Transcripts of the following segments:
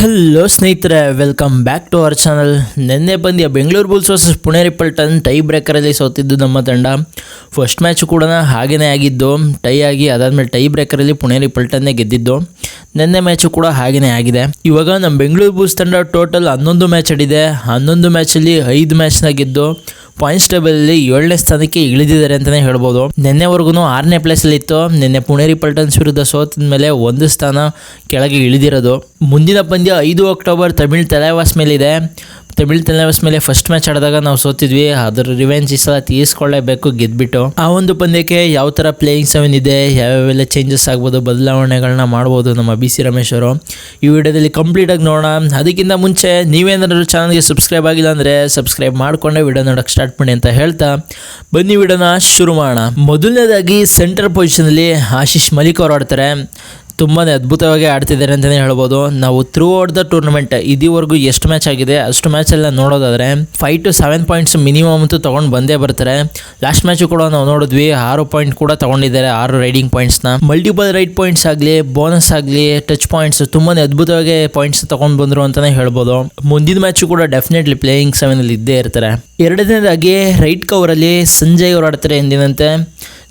Hello ಸ್ನೇಹಿತರೆ welcome back to our channel ನಿನ್ನೆ ಪಂದ್ಯ Bengaluru bulls versus Puneri Paltan tie ಬ್ರೇಕರಲ್ಲಿ ಸೋತಿದ್ದು ನಮ್ಮ ತಂಡ. ಫಸ್ಟ್ ಮ್ಯಾಚ್ ಕೂಡ ಹಾಗೇನೇ ಆಗಿದ್ದು ಟೈ ಆಗಿ ಅದಾದಮೇಲೆ ಟೈ ಬ್ರೇಕರಲ್ಲಿ ಪುಣೆ ರಿಪಲ್ಟನ್ನೇ ಗೆದ್ದಿದ್ದು. ನಿನ್ನೆ ಮ್ಯಾಚು ಕೂಡ ಹಾಗೇನೇ ಆಗಿದೆ. ಇವಾಗ ನಮ್ಮ ಬೆಂಗಳೂರು ಬುಲ್ಸ್ ತಂಡ ಟೋಟಲ್ ಹನ್ನೊಂದು ಮ್ಯಾಚ್ ಆಡಿದೆ. ಹನ್ನೊಂದು ಮ್ಯಾಚಲ್ಲಿ ಐದು ಮ್ಯಾಚ್ನಾಗಿದ್ದು ಪಾಯಿಂಟ್ಸ್ ಟೇಬಲಲ್ಲಿ ಏಳನೇ ಸ್ಥಾನಕ್ಕೆ ಇಳಿದಿದ್ದಾರೆ ಅಂತಲೇ ಹೇಳ್ಬೋದು. ನಿನ್ನೆವರೆಗೂ ಆರನೇ ಪ್ಲೇಸಲ್ಲಿ ಇತ್ತು. ನಿನ್ನೆ ಪುಣೇರಿ ಪಲ್ಟನ್ಸ್ ವಿರುದ್ಧ ಸೋತಿದ ಮೇಲೆ ಒಂದು ಸ್ಥಾನ ಕೆಳಗೆ ಇಳಿದಿರೋದು. ಮುಂದಿನ ಪಂದ್ಯ ಐದು ಅಕ್ಟೋಬರ್ ತಮಿಳ್ ತಲೆವಾಸ್ ಮೇಲಿದೆ. ತಮಿಳ್ ತೆಲವಸ್ ಮೇಲೆ ಫಸ್ಟ್ ಮ್ಯಾಚ್ ಆಡಿದಾಗ ನಾವು ಸೋತಿದ್ವಿ, ಅದರ ರಿವೆಂಜ್ ಈ ಸಲ ತೀರಿಸ್ಕೊಳ್ಳೇಬೇಕು ಗೆದ್ಬಿಟ್ಟು. ಆ ಒಂದು ಪಂದ್ಯಕ್ಕೆ ಯಾವ ಥರ ಪ್ಲೇಯಿಂಗ್ ಸೆವೆನ್ ಇದೆ, ಯಾವ್ಯಾವೆಲ್ಲ ಚೇಂಜಸ್ ಆಗ್ಬೋದು ಬದಲಾವಣೆಗಳನ್ನ ಮಾಡ್ಬೋದು ನಮ್ಮ ಬಿ ಸಿ ರಮೇಶ್ ಅವರು. ಈ ವಿಡಿಯೋದಲ್ಲಿ ಕಂಪ್ಲೀಟಾಗಿ ನೋಡೋಣ. ಅದಕ್ಕಿಂತ ಮುಂಚೆ ನೀವೇನಾದರೂ ಚಾನಲ್ಗೆ ಸಬ್ಸ್ಕ್ರೈಬ್ ಆಗಿಲ್ಲ ಅಂದರೆ ಸಬ್ಸ್ಕ್ರೈಬ್ ಮಾಡಿಕೊಂಡೆ ವಿಡಿಯೋ ನೋಡೋಕೆ ಸ್ಟಾರ್ಟ್ ಮಾಡಿ ಅಂತ ಹೇಳ್ತಾ. ಬನ್ನಿ ವಿಡಿಯೋನ ಶುರು ಮಾಡೋಣ. ಮೊದಲನೇದಾಗಿ ಸೆಂಟರ್ ಪೊಸಿಷನಲ್ಲಿ ಆಶೀಶ್ ಮಲಿಕ್ ಅವರು ಆಡ್ತಾರೆ. ತುಂಬಾ ಅದ್ಭುತವಾಗಿ ಆಡ್ತಿದ್ದಾರೆ ಅಂತಲೇ ಹೇಳ್ಬೋದು. ನಾವು ಥ್ರೂ ಔಟ್ ದ ಟೂರ್ನಮೆಂಟ್ ಇದುವರೆಗೂ ಎಷ್ಟು ಮ್ಯಾಚ್ ಆಗಿದೆ, ಅಷ್ಟು ಮ್ಯಾಚ್ ಎಲ್ಲ ನೋಡೋದಾದ್ರೆ five to seven points minimum ಅಂತೂ ತೊಗೊಂಡು ಬಂದೇ ಬರ್ತಾರೆ. ಲಾಸ್ಟ್ ಮ್ಯಾಚು ಕೂಡ ನಾವು ನೋಡಿದ್ವಿ, ಆರು ಪಾಯಿಂಟ್ ಕೂಡ ತಗೊಂಡಿದ್ದಾರೆ, ಆರು ರೈಡಿಂಗ್ ಪಾಯಿಂಟ್ಸ್ನ ಮಲ್ಟಿಪಲ್ ರೈಡ್ ಪಾಯಿಂಟ್ಸ್ ಆಗಲಿ ಬೋನಸ್ ಆಗಲಿ ಟಚ್ ಪಾಯಿಂಟ್ಸ್ ತುಂಬಾ ಅದ್ಭುತವಾಗಿ ಪಾಯಿಂಟ್ಸ್ ತೊಗೊಂಡು ಬಂದರು ಅಂತಲೇ ಹೇಳ್ಬೋದು. ಮುಂದಿನ ಮ್ಯಾಚು ಕೂಡ ಡೆಫಿನೆಟ್ಲಿ ಪ್ಲೇಯಿಂಗ್ ಸೆವೆನಲ್ಲಿ ಇದ್ದೇ ಇರ್ತಾರೆ. ಎರಡನೇದಾಗಿ ರೈಟ್ ಕವರಲ್ಲಿ ಸಂಜಯ್ ಅವರು ಆಡ್ತಾರೆ ಎಂದಿನಂತೆ.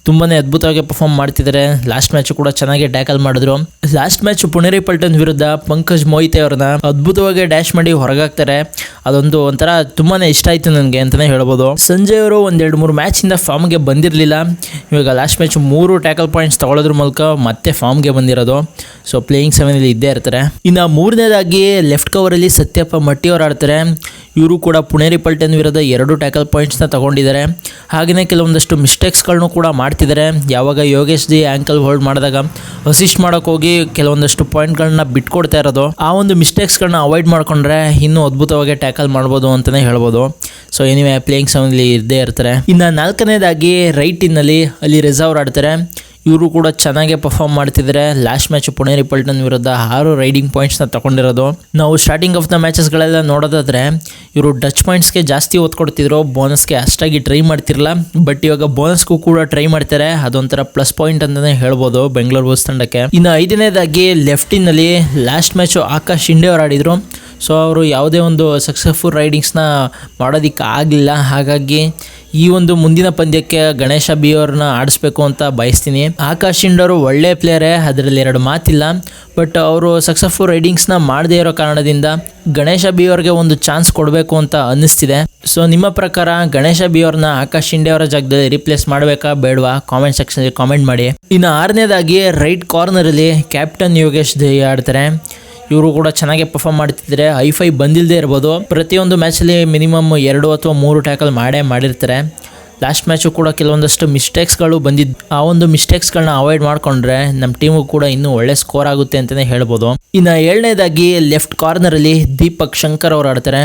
ತುಂಬಾ ಅದ್ಭುತವಾಗಿ ಪರ್ಫಾರ್ಮ್ ಮಾಡ್ತಿದ್ದಾರೆ ಲಾಸ್ಟ್ ಮ್ಯಾಚ್ ಕೂಡ ಚೆನ್ನಾಗಿ ಟ್ಯಾಕಲ್ ಮಾಡಿದ್ರು. ಲಾಸ್ಟ್ ಮ್ಯಾಚ್ ಪುಣೇರಿ ಪಲ್ಟನ್ ವಿರುದ್ಧ ಪಂಕಜ್ ಮೋಹಿತೆ ಅವ್ರನ್ನ ಅದ್ಭುತವಾಗಿ ಡ್ಯಾಶ್ ಮಾಡಿ ಹೊರಗಾಕ್ತಾರೆ. ಅದೊಂದು ಒಂಥರ ತುಂಬಾನೇ ಇಷ್ಟ ಆಯ್ತು ನನಗೆ ಅಂತಾನೆ ಹೇಳ್ಬೋದು. ಸಂಜಯ್ ಅವರು ಒಂದೆರಡು ಮೂರು ಮ್ಯಾಚಿಂದ ಫಾರ್ಮ್ಗೆ ಬಂದಿರಲಿಲ್ಲ. ಇವಾಗ ಲಾಸ್ಟ್ ಮ್ಯಾಚ್ ಮೂರು ಟ್ಯಾಕಲ್ ಪಾಯಿಂಟ್ಸ್ ತಗೊಳ್ಳೋದ್ರ ಮೂಲಕ ಮತ್ತೆ ಫಾರ್ಮ್ಗೆ ಬಂದಿರೋದು. ಸೊ ಪ್ಲೇಯಿಂಗ್ ಸೆವೆನಲ್ಲಿ ಇದ್ದೇ ಇರ್ತಾರೆ. ಇನ್ನು ಮೂರನೇದಾಗಿ ಲೆಫ್ಟ್ ಕವರಲ್ಲಿ ಸತ್ಯಪ್ಪ ಮಟ್ಟಿ ಅವರು ಆಡ್ತಾರೆ. ಇವರು ಕೂಡ ಪುಣೇರಿ ಪಲ್ಟನ್ ವಿರುದ್ಧ ಎರಡು ಟ್ಯಾಕಲ್ ಪಾಯಿಂಟ್ಸ್ನ ತಗೊಂಡಿದ್ದಾರೆ. ಹಾಗೆಯೇ ಕೆಲವೊಂದಷ್ಟು ಮಿಸ್ಟೇಕ್ಸ್ಗಳನ್ನು ಕೂಡ ಮಾಡ್ತಿದ್ದಾರೆ. ಯಾವಾಗ ಯೋಗೇಶ್ ಜಿ ಆ್ಯಂಕಲ್ ಹೋಲ್ಡ್ ಮಾಡಿದಾಗ ಅಸಿಸ್ಟ್ ಮಾಡೋಕೆ ಹೋಗಿ ಕೆಲವೊಂದಷ್ಟು ಪಾಯಿಂಟ್ಗಳನ್ನ ಬಿಟ್ಕೊಡ್ತಾ ಇರೋದು. ಆ ಒಂದು ಮಿಸ್ಟೇಕ್ಸ್ಗಳನ್ನ ಅವಾಯ್ಡ್ ಮಾಡ್ಕೊಂಡ್ರೆ ಇನ್ನೂ ಅದ್ಭುತವಾಗಿ ಟ್ಯಾಕಲ್ ಮಾಡ್ಬೋದು ಅಂತಲೇ ಹೇಳ್ಬೋದು. ಸೊ ಎನಿವೆ ಪ್ಲೇಯಿಂಗ್ ಸೆವೆನ್ಲಿ ಇದ್ದೇ ಇರ್ತಾರೆ. ಇನ್ನು ನಾಲ್ಕನೇದಾಗಿ ರೈಟಿನಲ್ಲಿ ಅಲ್ಲಿ ರಿಸರ್ವ್ ಆಡ್ತಾರೆ. ಇವರು ಕೂಡ ಚೆನ್ನಾಗಿ ಪರ್ಫಾರ್ಮ್ ಮಾಡ್ತಿದ್ದಾರೆ ಲಾಸ್ಟ್ ಮ್ಯಾಚ್ ಪುಣೆ ರಿಪಲ್ಟನ್ ವಿರುದ್ಧ ಆರು ರೈಡಿಂಗ್ ಪಾಯಿಂಟ್ಸ್ನ ತಗೊಂಡಿರೋದು. ನಾವು ಸ್ಟಾರ್ಟಿಂಗ್ ಆಫ್ ದ ಮ್ಯಾಚಸ್ಗಳೆಲ್ಲ ನೋಡೋದಾದ್ರೆ, ಇವರು ಡಚ್ ಪಾಯಿಂಟ್ಸ್ಗೆ ಜಾಸ್ತಿ ಒತ್ತು ಕೊಡ್ತಿದ್ರು ಬೋನಸ್ಗೆ ಅಷ್ಟಾಗಿ ಟ್ರೈ ಮಾಡ್ತಿರಲ್ಲ ಬಟ್ ಇವಾಗ ಬೋನಸ್ಗೂ ಕೂಡ ಟ್ರೈ ಮಾಡ್ತಾರೆ. ಅದೊಂಥರ ಪ್ಲಸ್ ಪಾಯಿಂಟ್ ಅಂತಲೇ ಹೇಳ್ಬೋದು ಬೆಂಗಳೂರು ಬಸ್ ತಂಡಕ್ಕೆ. ಇನ್ನು ಐದನೇದಾಗಿ ಲೆಫ್ಟಿನಲ್ಲಿ ಲಾಸ್ಟ್ ಮ್ಯಾಚು ಆಕಾಶ್ ಶಿಂಡೆ ಅವರು ಆಡಿದರು. ಸೊ ಅವರು ಯಾವುದೇ ಒಂದು ಸಕ್ಸಸ್ಫುಲ್ ರೈಡಿಂಗ್ಸ್ನ ಮಾಡೋದಕ್ಕೆ ಆಗಲಿಲ್ಲ ಹಾಗಾಗಿ ಈ ಒಂದು ಮುಂದಿನ ಪಂದ್ಯಕ್ಕೆ ಗಣೇಶ ಬಿ ಅವ್ರನ್ನ ಆಡಿಸ್ಬೇಕು ಅಂತ ಬಯಸ್ತೀನಿ. ಆಕಾಶ್ ಇಂಡವರು ಒಳ್ಳೆ ಪ್ಲೇಯರೇ ಅದರಲ್ಲಿ ಎರಡು ಮಾತಿಲ್ಲ. ಬಟ್ ಅವರು ಸಕ್ಸಸ್ಫುಲ್ ರೈಡಿಂಗ್ಸ್ನ ಮಾಡದೇ ಇರೋ ಕಾರಣದಿಂದ ಗಣೇಶ ಬಿ ಅವ್ರಿಗೆ ಒಂದು ಚಾನ್ಸ್ ಕೊಡಬೇಕು ಅಂತ ಅನ್ನಿಸ್ತಿದೆ. ಸೊ ನಿಮ್ಮ ಪ್ರಕಾರ ಗಣೇಶ ಬಿ ಅವ್ರನ್ನ ಆಕಾಶ್ ಇಂಡೆ ಅವರ ಜಾಗದಲ್ಲಿ ರಿಪ್ಲೇಸ್ ಮಾಡಬೇಕಾ ಬೇಡವಾ? ಕಾಮೆಂಟ್ ಸೆಕ್ಷನ್ಗೆ ಕಾಮೆಂಟ್ ಮಾಡಿ. ಇನ್ನು ಆರನೇದಾಗಿ ರೈಟ್ ಕಾರ್ನರಲ್ಲಿ ಕ್ಯಾಪ್ಟನ್ ಯೋಗೇಶ್ ಆಡ್ತಾರೆ. ಇವರು ಕೂಡ ಚೆನ್ನಾಗಿ ಪರ್ಫಾರ್ಮ್ ಮಾಡ್ತಿದ್ರೆ ಹೈ ಫೈ ಬಂದಿಲ್ಲದೆ ಇರ್ಬೋದು. ಪ್ರತಿಯೊಂದು ಮ್ಯಾಚಲ್ಲಿ ಮಿನಿಮಮ್ ಎರಡು ಅಥವಾ ಮೂರು ಟ್ಯಾಕಲ್ ಮಾಡೇ ಮಾಡಿರ್ತಾರೆ. ಲಾಸ್ಟ್ ಮ್ಯಾಚು ಕೂಡ ಕೆಲವೊಂದಷ್ಟು ಮಿಸ್ಟೇಕ್ಸ್ಗಳು ಬಂದಿದ್ದು ಆ ಒಂದು ಮಿಸ್ಟೇಕ್ಸ್ಗಳನ್ನ ಅವಾಯ್ಡ್ ಮಾಡಿಕೊಂಡ್ರೆ ನಮ್ಮ ಟೀಮು ಕೂಡ ಇನ್ನೂ ಒಳ್ಳೆ ಸ್ಕೋರ್ ಆಗುತ್ತೆ ಅಂತಲೇ ಹೇಳ್ಬೋದು. ಇನ್ನು ಏಳನೇದಾಗಿ ಲೆಫ್ಟ್ ಕಾರ್ನರಲ್ಲಿ ದೀಪಕ್ ಶಂಕರ್ ಅವರು ಆಡ್ತಾರೆ.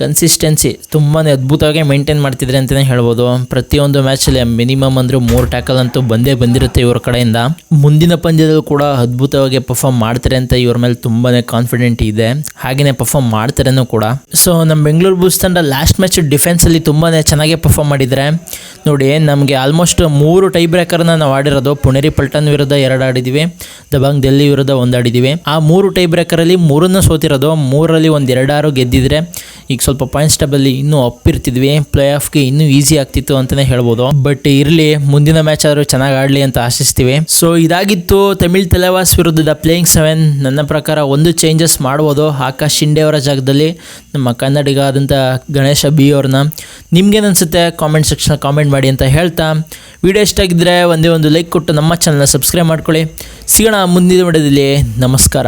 ಕನ್ಸಿಸ್ಟೆನ್ಸಿ ತುಂಬಾ ಅದ್ಭುತವಾಗಿ ಮೇಂಟೈನ್ ಮಾಡ್ತಿದ್ರೆ ಅಂತಲೇ ಹೇಳ್ಬೋದು. ಪ್ರತಿಯೊಂದು ಮ್ಯಾಚಲ್ಲಿ ಮಿನಿಮಮ್ ಅಂದರೆ ಮೂರು ಟ್ಯಾಕಲ್ ಅಂತೂ ಬಂದೇ ಬಂದಿರುತ್ತೆ ಇವ್ರ ಕಡೆಯಿಂದ. ಮುಂದಿನ ಪಂದ್ಯದಲ್ಲೂ ಕೂಡ ಅದ್ಭುತವಾಗಿ ಪರ್ಫಾರ್ಮ್ ಮಾಡ್ತಾರೆ ಅಂತ ಇವ್ರ ಮೇಲೆ ತುಂಬಾ ಕಾನ್ಫಿಡೆಂಟ್ ಇದೆ. ಹಾಗೆಯೇ ಪರ್ಫಾರ್ಮ್ ಮಾಡ್ತಾರೆನೂ ಕೂಡ. ಸೊ ನಮ್ಮ ಬೆಂಗಳೂರು ಬುಲ್ಸ್ ತಂಡ ಲಾಸ್ಟ್ ಮ್ಯಾಚ್ ಡಿಫೆನ್ಸಲ್ಲಿ ತುಂಬಾ ಚೆನ್ನಾಗಿ ಪರ್ಫಾರ್ಮ್ ಮಾಡಿದರೆ, ನೋಡಿ, ನಮಗೆ ಆಲ್ಮೋಸ್ಟ್ ಮೂರು ಟೈ ಬ್ರೇಕರ್ನ ನಾವು ಆಡಿರೋದು. ಪುಣೇರಿ ಪಲ್ಟನ್ ವಿರುದ್ಧ ಎರಡು ಆಡಿದ್ದೀವಿ ದಬಾಂಗ್ ಡೆಲ್ಲಿ ವಿರುದ್ಧ ಒಂದು ಆಡಿದ್ದೀವಿ ಆ ಮೂರು ಟೈ ಬ್ರೇಕರಲ್ಲಿ ಮೂರನ್ನು ಸೋತಿರೋದು. ಮೂರರಲ್ಲಿ ಒಂದು ಎರಡಾರು ಗೆದ್ದಿದ್ರೆ ಈಗ ಸ್ವಲ್ಪ ಪಾಯಿಂಟ್ಸ್ ಟೇಬಲ್ಲಿ ಇನ್ನೂ ಅಪ್ಪಿರ್ತಿದ್ವಿ ಪ್ಲೇ ಆಫ್ಗೆ ಇನ್ನೂ ಈಸಿ ಆಗ್ತಿತ್ತು ಅಂತಲೇ ಹೇಳ್ಬೋದು. ಬಟ್ ಇರಲಿ, ಮುಂದಿನ ಮ್ಯಾಚ್ ಆದರೂ ಚೆನ್ನಾಗಿ ಆಡಲಿ ಅಂತ ಆಶಿಸ್ತೀವಿ. ಸೊ ಇದಾಗಿತ್ತು ತಮಿಳ್ ತಲೆವಾಸ್ ವಿರುದ್ಧದ ಪ್ಲೇಯಿಂಗ್ ಸೆವೆನ್ ನನ್ನ ಪ್ರಕಾರ ಒಂದು ಚೇಂಜಸ್ ಮಾಡ್ಬೋದು ಆಕಾಶ್ ಶಿಂಡೆ ಅವರ ಜಾಗದಲ್ಲಿ. ನಮ್ಮ ಕನ್ನಡಿಗ ಆದಂಥ ಗಣೇಶ ಬಿ ಅವ್ರನ್ನ. ನಿಮ್ಗೇನು ಅನ್ಸುತ್ತೆ ಕಾಮೆಂಟ್ ಸೆಕ್ಷನ್ ಕಾಮೆಂಟ್ ಮಾಡಿ ಅಂತ ಹೇಳ್ತಾ. ವಿಡಿಯೋ ಇಷ್ಟ ಆಗಿದ್ದರೆ ಒಂದೇ ಒಂದು ಲೈಕ್ ಕೊಟ್ಟು ನಮ್ಮ ಚಾನಲ್ನ ಸಬ್ಸ್ಕ್ರೈಬ್ ಮಾಡ್ಕೊಳ್ಳಿ. ಸಿಗೋಣ ಮುಂದಿನ ವಿಡಿಯೋದಲ್ಲಿ ನಮಸ್ಕಾರ.